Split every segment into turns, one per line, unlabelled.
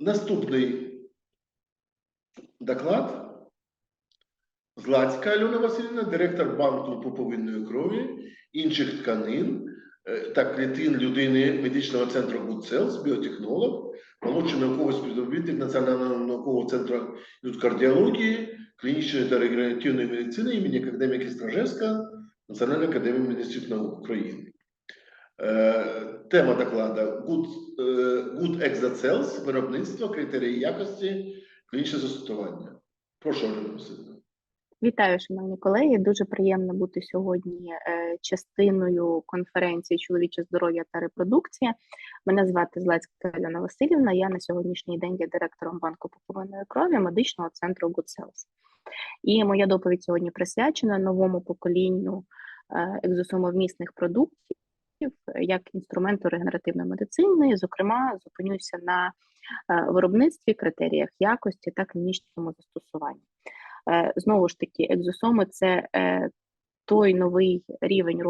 Наступний доклад. Злацька Альона Васильівна, директор банку пуповинної крові, інших тканин е, та клітин людини медичного центру Cells, біотехнолог, молодший науковий співробітник Національного наукового центру кардіології, клінічної та регенеративної медицини імені академіки Стражевська Національної академії медичних наук України. Е, Тема докладу Good, е, Good Exocells, виробництво, критерії якості, клінічне застосування. Прошу, Васильівна.
Вітаю, шановні колеги. Дуже приємно бути сьогодні е, частиною конференції Чоловіче здоров'я та репродукція. Мене звати Злацька Альона Васильівна. Я на сьогоднішній день є директором банку пуповинної крові медичного центру Good Cells. І моя доповідь сьогодні присвячена новому поколінню екзосомовмісних продуктів як інструменту регенеративної медицини. Зокрема, зупинюся на е, виробництві, критеріях якості та клінічному застосуванні. Е, Знову ж таки, екзосоми це е, той новий рівень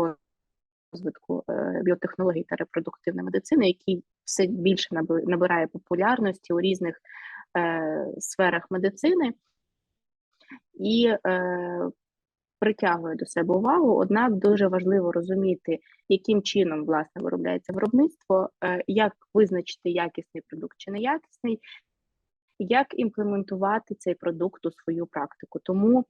розвитку е, біотехнологій та репродуктивної медицини, який все більше набирає популярності у різних е, сферах медицини і е, притягує до себе увагу. Однак дуже важливо розуміти, яким чином власне виробляється виробництво, е, як визначити якісний продукт чи неякісний, як імплементувати цей продукт у свою практику. Тому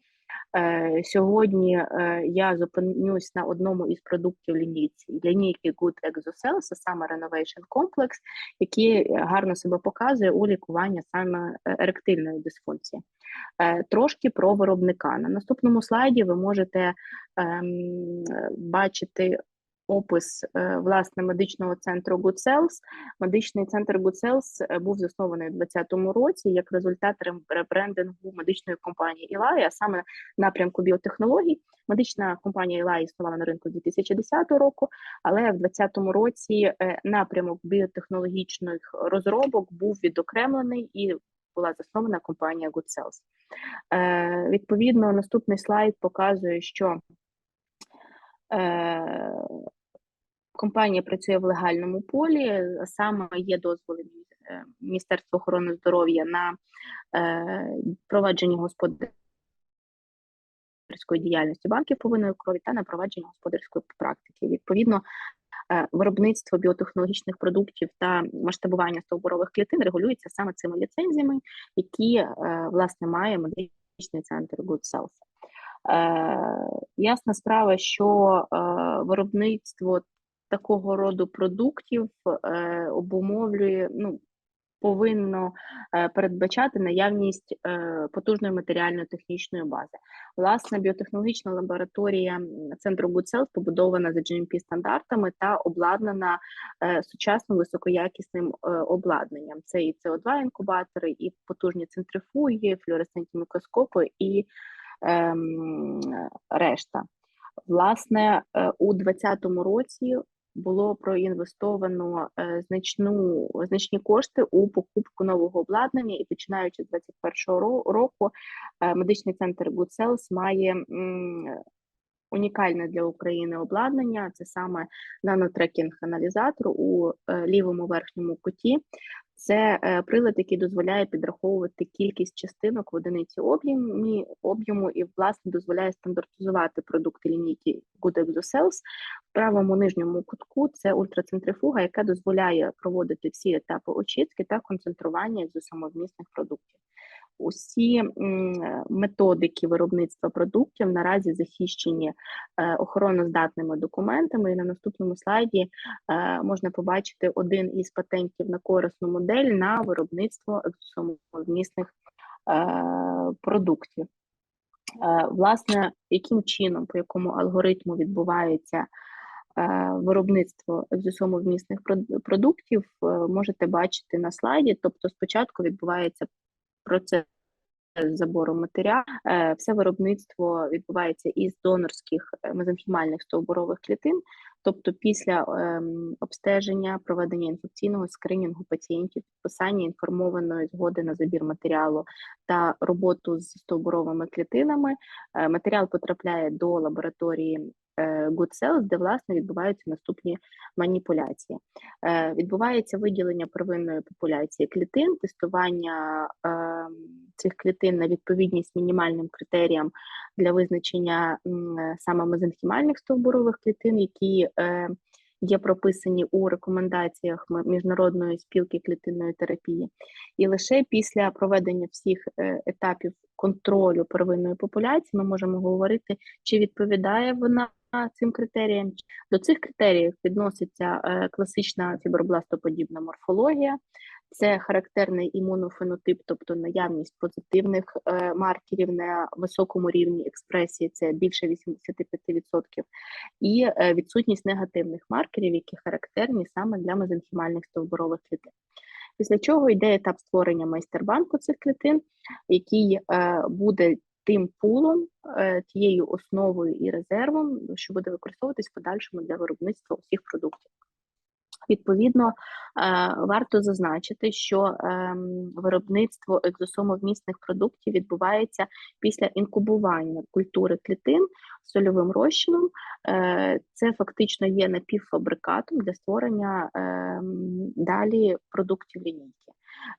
сьогодні е, я зупинюсь на одному із продуктів лінійці лінійки Good Exocells, це саме Renovation Complex, який гарно себе показує у лікуванні саме е, еректильної дисфункції. Е, Трошки про виробника. На наступному слайді ви можете ем, бачити опис е, власне медичного центру Good Cells. Медичний центр Good Cells е, був заснований у 2020 році як результат ребрендингу медичної компанії Eli, а саме напрямку біотехнологій. Медична компанія Eli існувала на ринку 2010 року, але в 2020 році е, напрямок біотехнологічних розробок був відокремлений і була заснована компанія Good. Е, Відповідно, наступний слайд показує, що компанія працює в легальному полі, саме є дозволи е, Міністерства охорони здоров'я на е, провадження господарської діяльності банків повинної крові та на провадження господарської практики. Відповідно, е, виробництво біотехнологічних продуктів та масштабування стовбурових клітин регулюється саме цими ліцензіями, які власне має медичний центр Good Cells. Е, ясна справа, що е, виробництво такого роду продуктів е, обумовлює, ну, повинно е, передбачати наявність е, потужної матеріально-технічної бази. Власне, біотехнологічна лабораторія центру Good побудована за GMP стандартами та обладнана сучасним високоякісним обладнанням. Це і СО2 інкубатори, і потужні центрифуги, флюоресцентні мікроскопи і ем, решта. Власне, у 2020 році було проінвестовано е, значну значні кошти у покупку нового обладнання, і починаючи з 2021 ро- року, е, медичний центр Good Sales має унікальне для України обладнання. Це саме нанотрекінг аналізатор у е, лівому верхньому куті. Це е, прилад, який дозволяє підраховувати кількість частинок в одиниці об'ємі об'єму і власне дозволяє стандартизувати продукти лінійки Good Exocells. В правому нижньому кутку це ультрацентрифуга, яка дозволяє проводити всі етапи очистки та концентрування екзосомовмісних продуктів. Усі методики виробництва продуктів наразі захищені е, охороноздатними документами. І на наступному слайді е, можна побачити один із патентів на корисну модель на виробництво екзосомовмісних е, продуктів. Власне, яким чином, по якому алгоритму відбувається виробництво екзосомовмісних прод- продуктів, можете бачити на слайді. Тобто, спочатку відбувається процес забору матеріалу. Е, Все виробництво відбувається із донорських е, мезенхімальних стовбурових клітин, тобто після ем, обстеження, проведення інфекційного скринінгу пацієнтів, підписання інформованої згоди на забір матеріалу та роботу з стовбуровими клітинами. е, Матеріал потрапляє до лабораторії good cells, де власне відбуваються наступні маніпуляції. Е, Відбувається виділення первинної популяції клітин, тестування е, цих клітин на відповідність мінімальним критеріям для визначення саме мезенхімальних стовбурових клітин, які е, є прописані у рекомендаціях міжнародної спілки клітинної терапії. І лише після проведення всіх е, етапів контролю первинної популяції ми можемо говорити, чи відповідає вона цим критеріям. До цих критеріїв відноситься е, класична фібробластоподібна морфологія, це характерний імунофенотип, тобто наявність позитивних е, маркерів на високому рівні експресії, це більше 85%, і е, відсутність негативних маркерів, які характерні саме для мезенхімальних стовбурових клітин. Після чого йде етап створення майстербанку цих клітин, який е, буде тим пулом, тією основою і резервом, що буде використовуватись в подальшому для виробництва усіх продуктів. Відповідно, е, варто зазначити, що ем, виробництво екзосомовмісних продуктів відбувається після інкубування культури клітин сольовим розчином. Е, Це фактично є напівфабрикатом для створення ем, далі продуктів лінійки.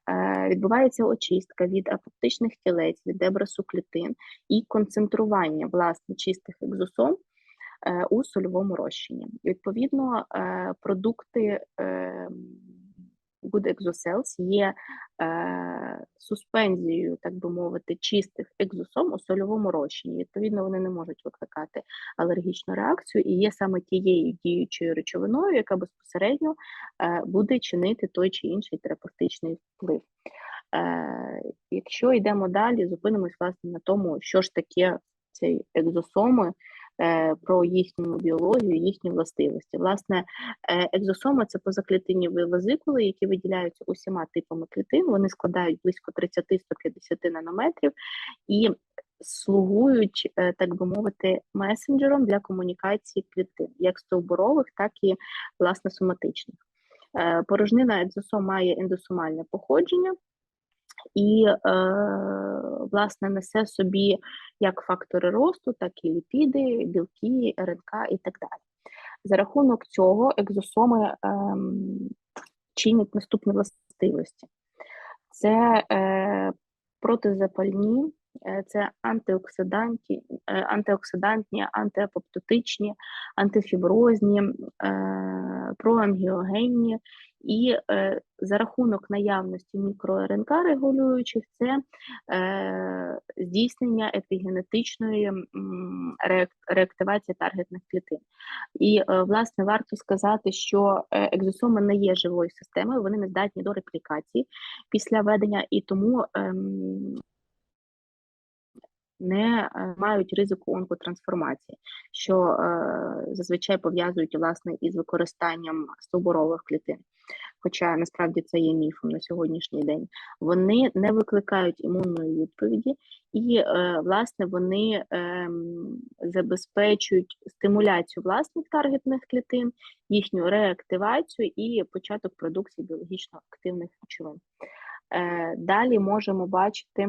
Е, Відбувається очистка від апоптичних тілець, від дебрасу клітин і концентрування власне чистих екзосом у сольовому розчині. Відповідно, е, продукти е, Good Exocells є е, суспензією, так би мовити, чистих екзосом у сольовому розчині. Відповідно, вони не можуть викликати алергічну реакцію і є саме тією діючою речовиною, яка безпосередньо е, буде чинити той чи інший терапевтичний вплив. Е, якщо йдемо далі, зупинимось власне на тому, що ж таке ці екзосоми, е, про їхню біологію, їхні властивості. Власне, е, екзосоми це позаклітинні везикули, які виділяються усіма типами клітин. Вони складають близько 30-150 нанометрів і слугують, е, так би мовити, месенджером для комунікації клітин, як стовбурових, так і власне соматичних. Е, Порожнина екзосом має ендосомальне походження і, е, власне, несе собі як фактори росту, так і ліпіди, білки, РНК і так далі. За рахунок цього екзосоми е, чинять наступні властивості: це е, протизапальні, це антиоксидантні, е, антиоксидантні, антиапоптотичні, антифіброзні, е, проангіогенні, і е, за рахунок наявності мікро-РНК регулюючих, це е, здійснення епігенетичної реактивації таргетних клітин. І е, власне варто сказати, що е, екзосоми не є живою системою, вони не здатні до реплікації після ведення, і тому ем, не е, мають ризику онкотрансформації, що е, зазвичай пов'язують власне із використанням стовбурових клітин. Хоча насправді це є міфом на сьогоднішній день. Вони не викликають імунної відповіді, і е, власне вони ем, забезпечують стимуляцію власних таргетних клітин, їхню реактивацію і початок продукції біологічно активних речовин. Далі можемо бачити,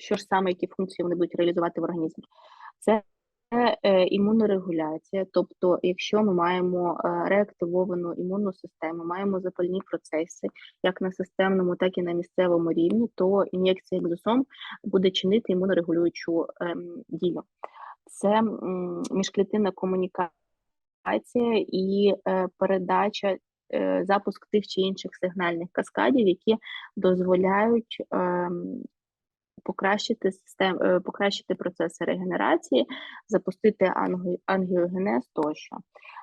що ж саме, які функції вони будуть реалізувати в організмі. Це е, імунорегуляція, тобто, якщо ми маємо е, реактивовану імунну систему, маємо запальні процеси, як на системному, так і на місцевому рівні, то ін'єкція екзосом буде чинити імунорегулюючу ем, дію. Це міжклітинна комунікація і е, передача, запуск тих чи інших сигнальних каскадів, які дозволяють ем, покращити систем, е, покращити процеси регенерації, запустити ангіогенез тощо.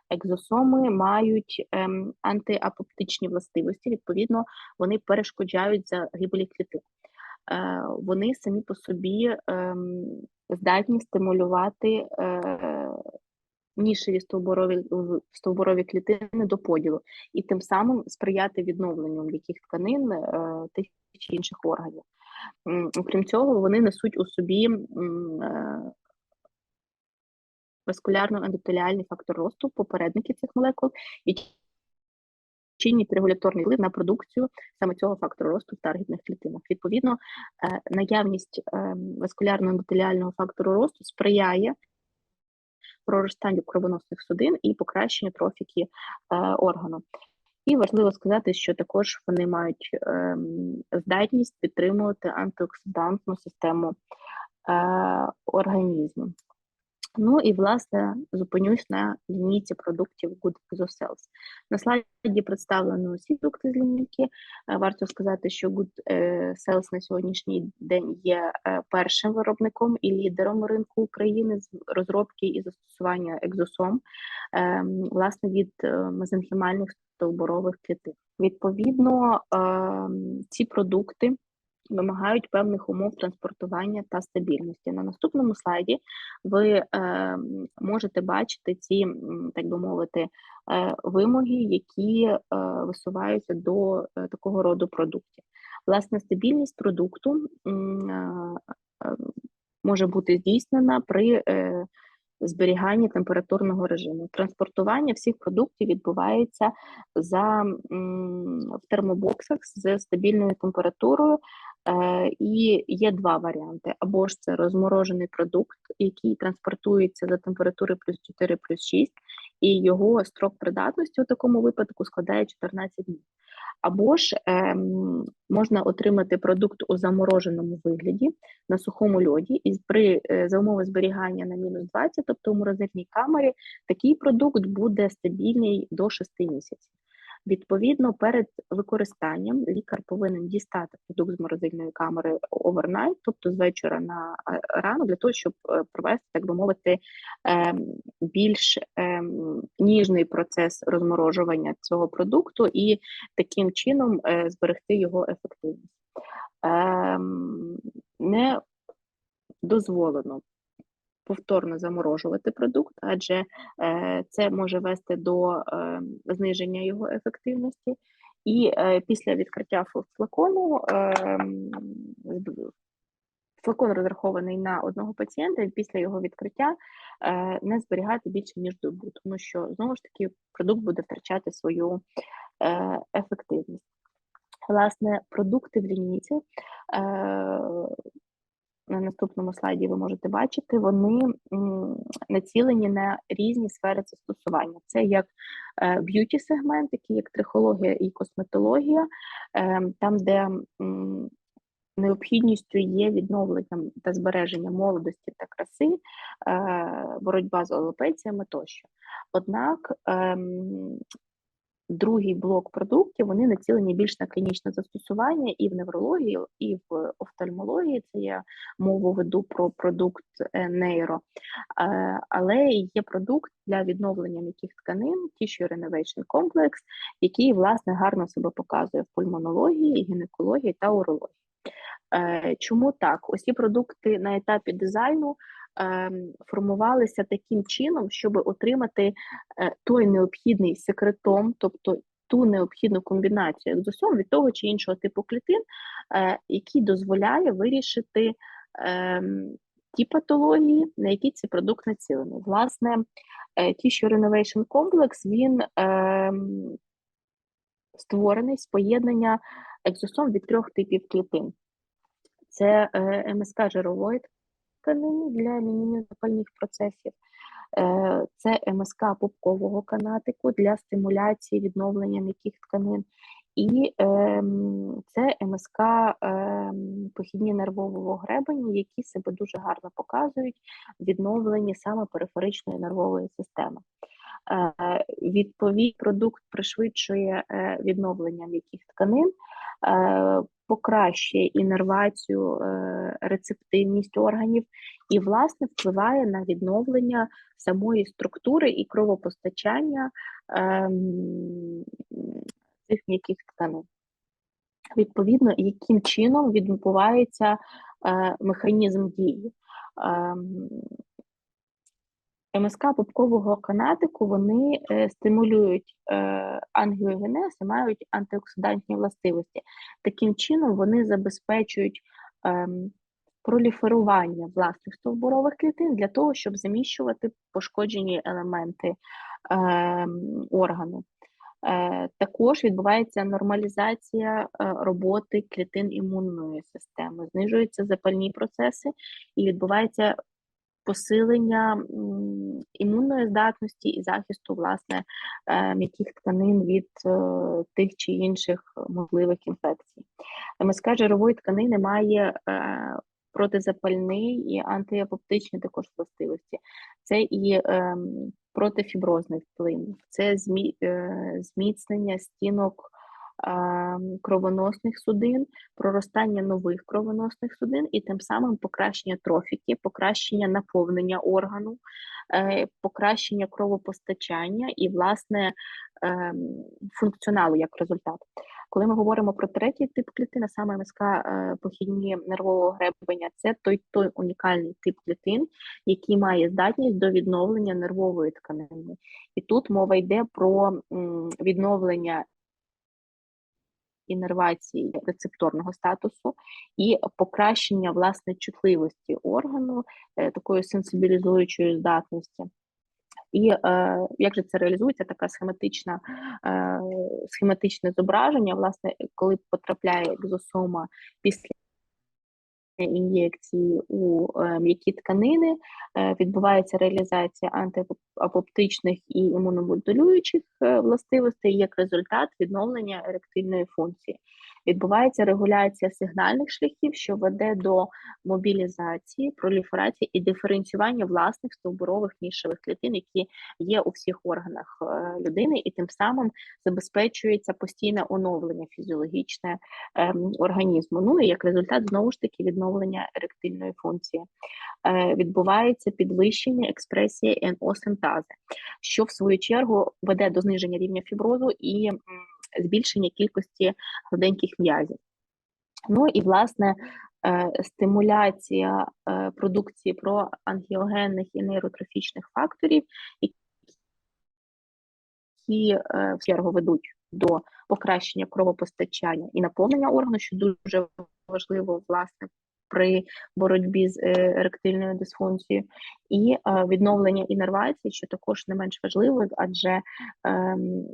Екзосоми мають ем, антиапоптичні властивості, відповідно, вони перешкоджають загибелі клітин. Е, вони самі по собі ем, здатні стимулювати е, нішеві стовбурові, стовбурові клітини до поділу і тим самим сприяти відновленню м'яких тканин е, тих чи інших органів. Окрім цього, вони несуть у собі е, васкулярно-ендотеліальний фактор росту, попередники цих молекул, і чинять регуляторний вплив на продукцію саме цього фактору росту в таргетних клітинах. Відповідно, е, наявність е, васкулярно-ендотеліального фактору росту сприяє проростанню кровоносних судин і покращенню трофіки органу. І важливо сказати, що також вони мають е, здатність підтримувати антиоксидантну систему е, організму. Ну і власне зупинюсь на лінійці продуктів Good Exocells. На слайді представлено усі продукти з лінійки. Варто сказати, що Good Cells на сьогоднішній день є е, першим виробником і лідером ринку України з розробки і застосування екзосом, власне від е, мезенхімальних стовбурових клітин. Відповідно, ем, ці продукти вимагають певних умов транспортування та стабільності. На наступному слайді ви е, можете бачити ці, так би мовити, е, вимоги, які е, висуваються до е, такого роду продуктів. Власне, стабільність продукту е, е, може бути здійснена при е, зберіганні температурного режиму. Транспортування всіх продуктів відбувається за в термобоксах з стабільною температурою. Е, І є два варіанти: або ж це розморожений продукт, який транспортується за температури плюс 4, плюс 6, і його строк придатності у такому випадку складає 14 днів. Або ж ем, можна отримати продукт у замороженому вигляді на сухому льоді, і при е, за умови зберігання на мінус 20, тобто у морозильній камері, такий продукт буде стабільний до 6 місяців. Відповідно, перед використанням лікар повинен дістати продукт з морозильної камери овернайт, тобто з вечора на е, рано, для того, щоб е, провести, так би мовити, ем, більш ем, ніжний процес розморожування цього продукту і таким чином е, зберегти його ефективність. Ем, Не дозволено повторно заморожувати продукт, адже е, це може вести до е, зниження його ефективності. І е, після відкриття флакону е, флакон розрахований на одного пацієнта, і після його відкриття не зберігати більше ніж добу, тому що знову ж таки продукт буде втрачати свою ефективність. Власне, продукти в лінійці на наступному слайді ви можете бачити, вони націлені на різні сфери застосування. Це як б'юті сегмент, такі як трихологія і косметологія, е, там, де необхідністю є відновлення та збереження молодості та краси, е, боротьба з алопеціями тощо. Однак ем, другий блок продуктів вони націлені більш на клінічне застосування і в неврології, і в офтальмології. Це я мову веду про продукт е, нейро. Е, Але є продукт для відновлення м'яких тканин, Tissue Renovation Complex, який власне гарно себе показує в пульмонології, гінекології та урології. Е, Чому так? Усі продукти на етапі дизайну формувалися таким чином, щоб отримати е, той необхідний секретом, тобто ту необхідну комбінацію екзосом від того чи іншого типу клітин, е, який дозволяє вирішити ем, ті патології, на які цей продукт націлений. Власне, е, Tissue Renovation Complex, він ем, створений з поєднання екзосом від трьох типів клітин. Це МСК жирової тканини для алюмінію запальних процесів, е, це МСК пупкового канатику для стимуляції відновлення м'яких тканин, і ем, це МСК ем, похідні нервового гребені, які себе дуже гарно показують в відновленні саме периферичної нервової системи. Е, Відповідь продукт пришвидшує е, відновлення м'яких тканин, покращує інервацію, е, рецептивність органів і, власне, впливає на відновлення самої структури і кровопостачання ем, цих м'яких тканин. Відповідно, яким чином відбувається е, механізм дії. МСК пупкового канатику вони е, стимулюють е, ангіогенез і мають антиоксидантні властивості. Таким чином вони забезпечують ем, проліферування власних стовбурових клітин для того, щоб заміщувати пошкоджені елементи ем, органу. Е, Також відбувається нормалізація роботи клітин імунної системи, знижуються запальні процеси і відбувається посилення імунної здатності і захисту власне е, м'яких тканин від е, тих чи інших можливих інфекцій. МСК жирової тканини має е, протизапальний і антиапоптичні також властивості. Це і протифіброзний вплив, це змі, зміцнення стінок кровоносних судин, проростання нових кровоносних судин і тим самим покращення трофіки, покращення наповнення органу, е, покращення кровопостачання і, власне, ем, функціоналу як результат. Коли ми говоримо про третій тип клітин, саме МСК е, похідні нервового гребення, це той той унікальний тип клітин, який має здатність до відновлення нервової тканини. І тут мова йде про відновлення іннервації рецепторного статусу і покращення власне чутливості органу, е, такої сенсибілізуючої здатності. І е, як же це реалізується, така схематична, е, схематичне зображення, власне, коли потрапляє екзосома після ін'єкції у е, м'які тканини, е, відбувається реалізація антиапоптичних і імуномодулюючих е, властивостей як результат відновлення еректильної функції. Відбувається регуляція сигнальних шляхів, що веде до мобілізації, проліферації і диференціювання власних стовбурових нішевих клітин, які є у всіх органах е, людини, і тим самим забезпечується постійне оновлення фізіологічне ем, організму. Ну і як результат знову ж таки відновлення еректильної функції. Е, Відбувається підвищення експресії НО-синтази, що в свою чергу веде до зниження рівня фіброзу і збільшення кількості гладеньких м'язів. Ну і власне е, стимуляція е, продукції проангіогенних і нейротрофічних факторів, які е, в чергу ведуть до покращення кровопостачання і наповнення органу, що дуже важливо власне при боротьбі з еректильною дисфункцією, і відновлення інервації, що також не менш важливо, адже ем,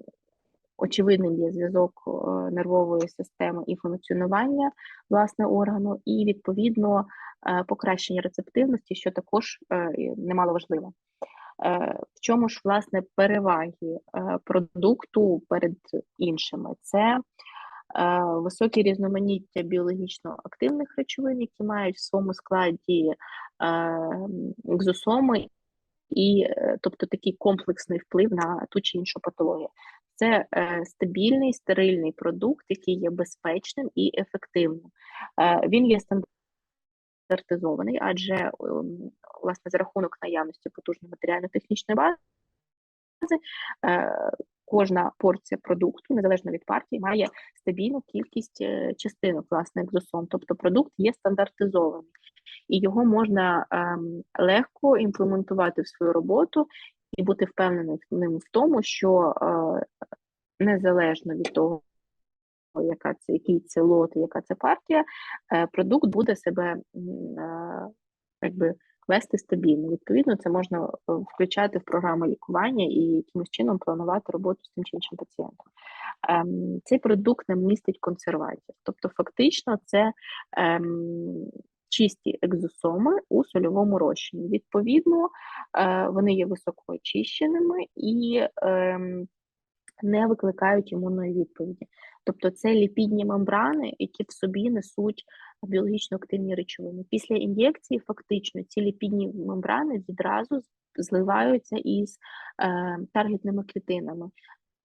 очевидним є зв'язок е, нервової системи і функціонування власне органу, і відповідно е, покращення рецептивності, що також е, немало важливо. В чому ж власне переваги продукту перед іншими? Це високе різноманіття біологічно активних речовин, які мають в своєму складі екзосоми, і тобто такий комплексний вплив на ту чи іншу патологію. Це е, стабільний стерильний продукт, який є безпечним і ефективним. Е, Він є стандартизований, адже ем, власне за рахунок наявності потужної матеріально-технічної бази. е, Кожна порція продукту, незалежно від партії, має стабільну кількість частинок власне екзосом. Тобто продукт є стандартизований, і його можна ем, легко імплементувати в свою роботу і бути впевненим в тому, що е, незалежно від того, яка це який це лот, яка це партія, е, продукт буде себе е, якби вести стабільно. Відповідно, це можна включати в програму лікування і якимось чином планувати роботу з тим чи іншим пацієнтом. Ем, Цей продукт не містить консервантів, тобто, фактично, це ем, чисті екзосоми у сольовому розчині. Відповідно, е, вони є високоочищеними і ем, не викликають імунної відповіді. Тобто це ліпідні мембрани, які в собі несуть біологічно активні речовини. Після ін'єкції фактично ці ліпідні мембрани відразу зливаються із е, таргетними клітинами,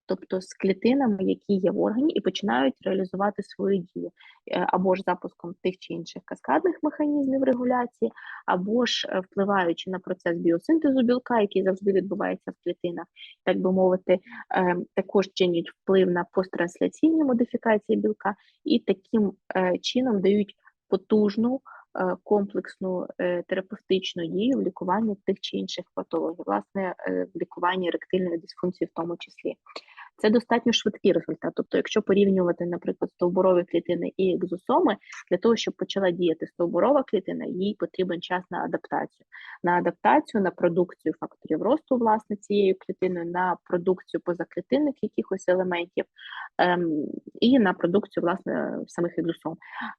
тобто з клітинами, які є в органі, і починають реалізувати свою дію е, або ж запуском тих чи інших каскадних механізмів регуляції, або ж е, впливаючи на процес біосинтезу білка, який завжди відбувається в клітинах, так би мовити, е, також чинять вплив на посттрансляційні модифікації білка, і таким е, чином дають потужну комплексну терапевтичну дію в лікуванні тих чи інших патологій, власне, в лікуванні еректильної дисфункції в тому числі. Це достатньо швидкий результат. Тобто, якщо порівнювати, наприклад, стовбурові клітини і екзосоми, для того, щоб почала діяти стовбурова клітина, їй потрібен час на адаптацію. На адаптацію, на продукцію факторів росту власне цією клітиною, на продукцію позаклітинних якихось елементів ем, і на продукцію власне самих екзосом.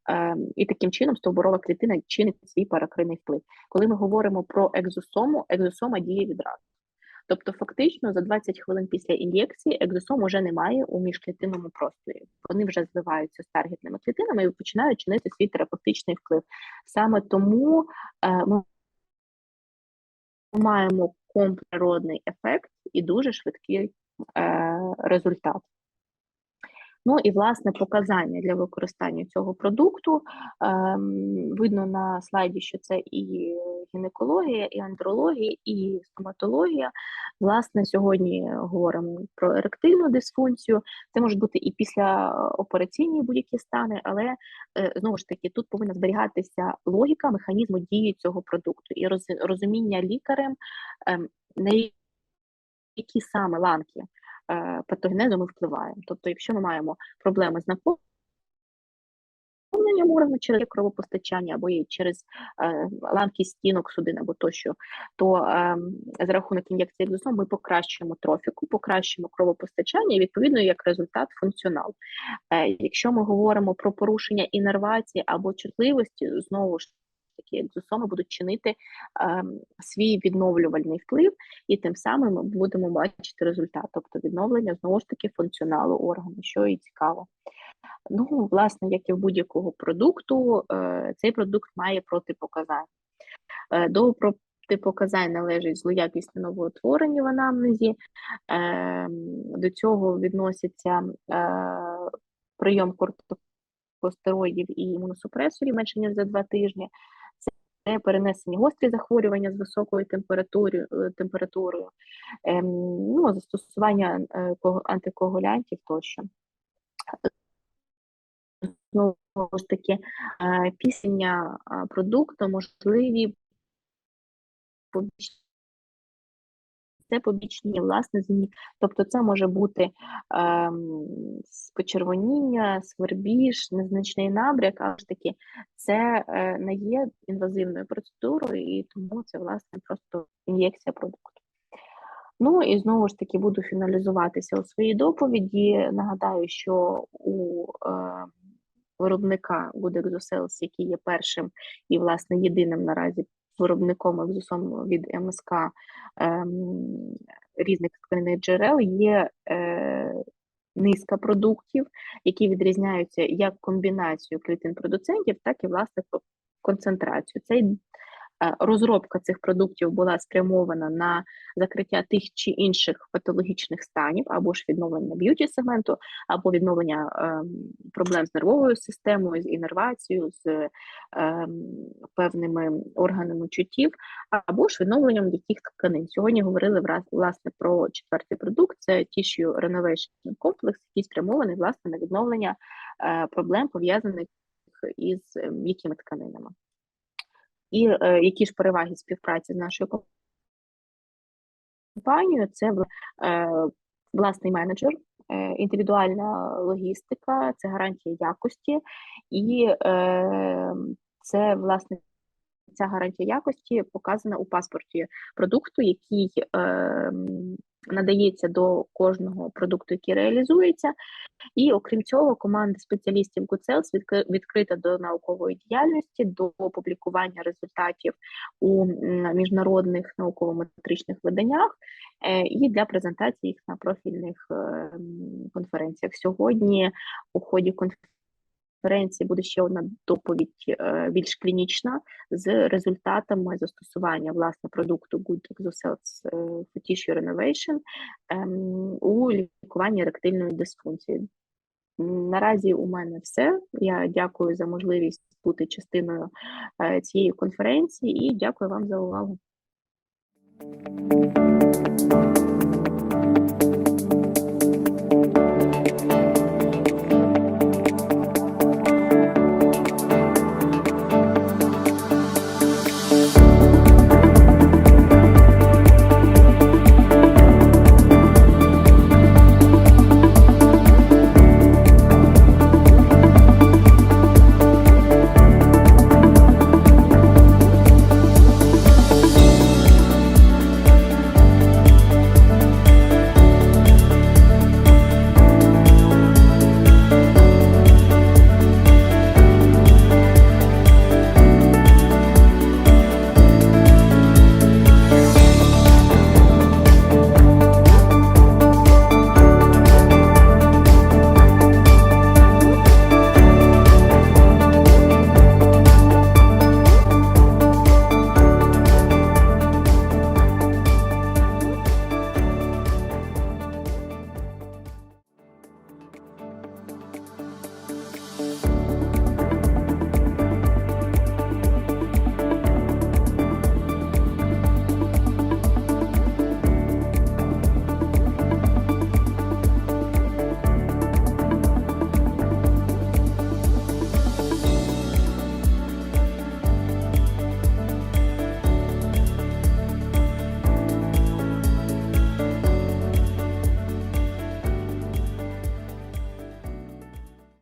Ем, і таким чином стовбурова клітина чинить свій паракринний вплив. Коли ми говоримо про екзосому, екзосома діє відразу. Тобто, фактично, за 20 хвилин після ін'єкції екзосом уже немає у міжклітинному просторі. Вони вже зливаються з таргетними клітинами і починають чинити свій терапевтичний вплив. Саме тому е, ми маємо комприродний ефект і дуже швидкий е, результат. Ну і власне показання для використання цього продукту. Ем, видно на слайді, що це і гінекологія, і андрологія, і стоматологія. Власне, сьогодні говоримо про еректильну дисфункцію. Це можуть бути і післяопераційні будь-які стани, але е, знову ж таки тут повинна зберігатися логіка механізму дії цього продукту і роз- розуміння лікарем, ем, на які саме ланки патогенезу ми впливаємо. Тобто, якщо ми маємо проблеми з наповненням органу через кровопостачання або через е, ланки стінок судин або тощо, то е, за рахунок ін'єкції екзосом ми покращуємо трофіку, покращуємо кровопостачання і відповідно як результат функціонал. Е, якщо ми говоримо про порушення інервації або чутливості, знову ж таки екзосоми будуть чинити е, свій відновлювальний вплив, і тим самим ми будемо бачити результат, тобто відновлення знову ж таки функціоналу органу, що і цікаво. Ну, власне, як і в будь-якого продукту, е, цей продукт має протипоказання. Е, До протипоказань належить злоякісне новоутворення в анамнезі. Е, До цього відносяться е, прийом кортикостероїдів і імуносупресорів менше ніж за два тижні. Перенесені гострі захворювання з високою температурою, е, температурою ем, ну, застосування е, антикоагулянтів тощо. Знову ж таки, е, пісення продукту можливі побічні це побічні власне зміни. Тобто це може бути ем, с- почервоніння, свербіж, незначний набряк, але ж таки це е, не є інвазивною процедурою, і тому це власне просто ін'єкція продукту. Ну і знову ж таки буду фіналізуватися у своїй доповіді. Нагадаю, що у е, виробника Good Exocells, який є першим і, власне, єдиним наразі виробником екзосом від МСК ем, різних тканинних джерел, є е, низка продуктів, які відрізняються як комбінацією клітин продуцентів, так і власне концентрацію. Цей розробка цих продуктів була спрямована на закриття тих чи інших патологічних станів, або ж відновлення б'юті сегменту, або відновлення ем, проблем з нервовою системою, з інервацією, з ем, певними органами чуттів, або ж відновленням яких тканин. Сьогодні говорили власне про четвертий продукт: це Tissue Renovation Complex, який спрямований власне на відновлення е, проблем пов'язаних із е, м'якими тканинами. І е, які ж переваги співпраці з нашою компанією? Це е, власний менеджер, е, індивідуальна логістика, це гарантія якості, і е, це власне ця гарантія якості показана у паспорті продукту, який е, надається до кожного продукту, який реалізується. І окрім цього, команда спеціалістів GoodSales відкрита до наукової діяльності, до публікування результатів у міжнародних науково-метричних виданнях е, і для презентації їх на профільних е, конференціях. Сьогодні у ході конференції буде ще одна доповідь е, більш клінічна з результатами застосування власне продукту Good Exocells е, for Tissue Renovation ем, у лікуванні еректильної дисфункції. Наразі у мене все. Я дякую за можливість бути частиною е, цієї конференції і дякую вам за увагу.